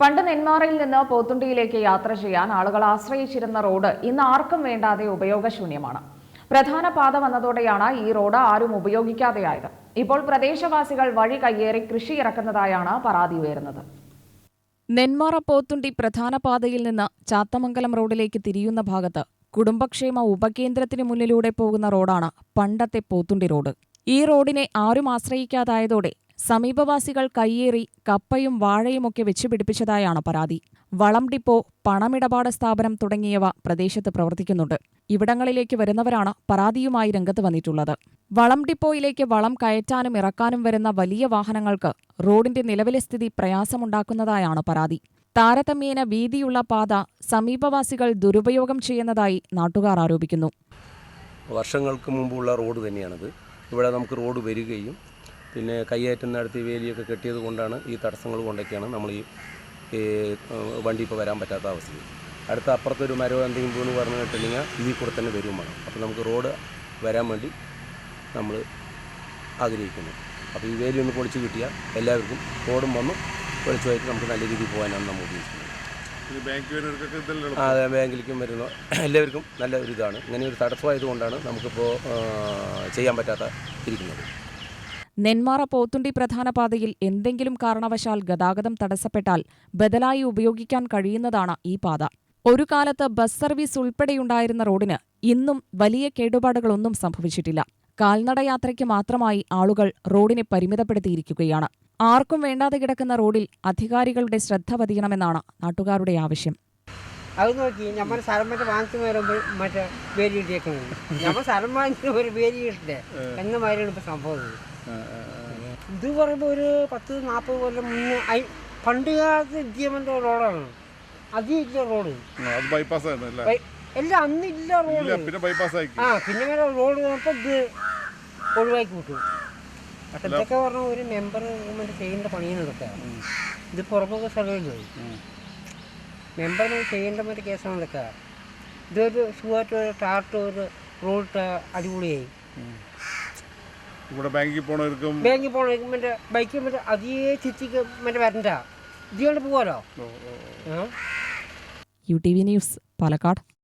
പണ്ട് നെന്മാറയിൽ നിന്ന് പോത്തുണ്ടിയിലേക്ക് യാത്ര ചെയ്യാൻ ആളുകൾ ആശ്രയിച്ചിരുന്ന റോഡ് ഇന്ന് ആർക്കും വേണ്ടാതെ ഉപയോഗശൂന്യമാണ്. പ്രധാന പാത വന്നതോടെയാണ് ഈ റോഡ് ആരും ഉപയോഗിക്കാതെയായത്. ഇപ്പോൾ പ്രദേശവാസികൾ വഴി കയ്യേറി കൃഷി ഇറക്കുന്നതായാണ് പരാതി ഉയരുന്നത്. നെന്മാറ പോത്തുണ്ടി പ്രധാന പാതയിൽ നിന്ന് ചാത്തമംഗലം റോഡിലേക്ക് തിരിയുന്ന ഭാഗത്ത് കുടുംബക്ഷേമ ഉപകേന്ദ്രത്തിന് മുന്നിലൂടെ പോകുന്ന റോഡാണ് പണ്ടത്തെ പോത്തുണ്ടി റോഡ്. ഈ റോഡിനെ ആരും ആശ്രയിക്കാതായതോടെ സമീപവാസികൾ കയ്യേറി കപ്പയും വാഴയുമൊക്കെ വെച്ചുപിടിപ്പിച്ചതായാണ് പരാതി. വളം ഡിപ്പോ പണമിടപാട് സ്ഥാപനം തുടങ്ങിയവ പ്രദേശത്ത് പ്രവർത്തിക്കുന്നുണ്ട്. ഇവിടങ്ങളിലേക്ക് വരുന്നവരാണ് പരാതിയുമായി രംഗത്ത് വന്നിട്ടുള്ളത്. വളം ഡിപ്പോയിലേക്ക് വളം കയറ്റാനും ഇറക്കാനും വരുന്ന വലിയ വാഹനങ്ങൾക്ക് റോഡിന്റെ നിലവിലെ സ്ഥിതി പ്രയാസമുണ്ടാക്കുന്നതായാണ് പരാതി. താരതമ്യേന വീതിയുള്ള പാത സമീപവാസികൾ ദുരുപയോഗം ചെയ്യുന്നതായി നാട്ടുകാർ ആരോപിക്കുന്നു. വർഷങ്ങൾക്ക് മുമ്പുള്ള റോഡ് തന്നെയാണിത്. ഇവിടെ നമുക്ക് റോഡ് വരികയും പിന്നെ കയ്യേറ്റം നടത്തി വേലിയൊക്കെ കെട്ടിയത് കൊണ്ടാണ് ഈ തടസ്സങ്ങൾ കൊണ്ടൊക്കെയാണ് നമ്മൾ ഈ വണ്ടി ഇപ്പോൾ വരാൻ പറ്റാത്ത അവസ്ഥയിൽ. അടുത്ത അപ്പുറത്തൊരു മരമോ എന്തെങ്കിലും വീണ് പറഞ്ഞു കേട്ടിട്ടുണ്ടെങ്കിൽ ഇതിൽ കൂടെ തന്നെ വരും വേണം. അപ്പോൾ നമുക്ക് റോഡ് വരാൻ വേണ്ടി നമ്മൾ ആഗ്രഹിക്കുന്നു. അപ്പോൾ ഈ വേലി ഒന്ന് പൊളിച്ച് കിട്ടിയാൽ എല്ലാവർക്കും റോഡും വന്നു പൊളിച്ചുമായിട്ട് നമുക്ക് നല്ല രീതിയിൽ പോകാനാണ് നമ്മൾ ഉദ്ദേശിക്കുന്നത്. അതെ ബാങ്കിലേക്കും വരുന്ന എല്ലാവർക്കും നല്ല ഒരു ഇതാണ്. ഇങ്ങനെ ഒരു തടസ്സമായതുകൊണ്ടാണ് നമുക്കിപ്പോൾ ചെയ്യാൻ പറ്റാത്ത ഇരിക്കുന്നത്. നെന്മാറ പോത്തുണ്ടി പ്രധാന പാതയിൽ എന്തെങ്കിലും കാരണവശാൽ ഗതാഗതം തടസ്സപ്പെട്ടാൽ ബദലായി ഉപയോഗിക്കാൻ കഴിയുന്നതാണ് ഈ പാത. ഒരു കാലത്ത് ബസ് സർവീസ് ഉൾപ്പെടെയുണ്ടായിരുന്ന റോഡിന് ഇന്നും വലിയ കേടുപാടുകളൊന്നും സംഭവിച്ചിട്ടില്ല. കാൽനടയാത്രയ്ക്ക് മാത്രമായി ആളുകൾ റോഡിനെ പരിമിതപ്പെടുത്തിയിരിക്കുകയാണ്. ആർക്കും വേണ്ടാതെ കിടക്കുന്ന റോഡിൽ അധികാരികളുടെ ശ്രദ്ധ പതിയണമെന്നാണ് നാട്ടുകാരുടെ ആവശ്യം. അത് നോക്കി നമ്മൾ സ്ഥലം മറ്റേ വാങ്ങിച്ചു വരുമ്പോൾ മറ്റേ വേലി ഇട്ടേക്കുന്നത് നമ്മൾ സ്ഥലം വാങ്ങിച്ചു ഒരു വേലി ഇട്ടേ എന്ന മാതിരിയാണ് ഇപ്പോൾ സംഭവം. ഇത് പറയുമ്പോൾ ഒരു പത്ത് നാൽപ്പത് കൊല്ലം മുന്നേ ഐ- പണ്ട് കാലത്ത് ഇദ്യമന്റെ റോഡാണ്. അധികം ഇല്ല റോഡ്. അത് ബൈപ്പാസ് എല്ലാം അന്നില്ല റോഡ്. പിന്നെ ബൈപ്പാസ് ആയി ആ പിന്നെ റോഡ് വന്നപ്പോൾ ഇത് ഒഴിവാക്കി വിട്ടു. പക്ഷെ ഇതൊക്കെ പറഞ്ഞ ഒരു മെമ്പർ ഗവൺമെന്റ് ചെയ്യേണ്ട പണിയാണ് ഇതൊക്കെ ഇത് പുറമൊക്കെ സ്ഥലമില്ല മെമ്പർ ചെയ്യേണ്ട മറ്റു കേസാണ് ഇതൊക്കെ. ഇതൊരു സുഖമായിട്ട് ഒരു ടാർട്ട് ഒരു റോഡ് അടിപൊളിയായി. ഇവിടെ ബാങ്കിൽ പോണവർക്കും ബാങ്കിൽ പോകണ മറ്റേ ബൈക്ക് മറ്റേ അതേ ചുറ്റിക്ക് മറ്റേ വരണ്ട. ഇതുകൊണ്ട്. ആ. U T V news Palakkad.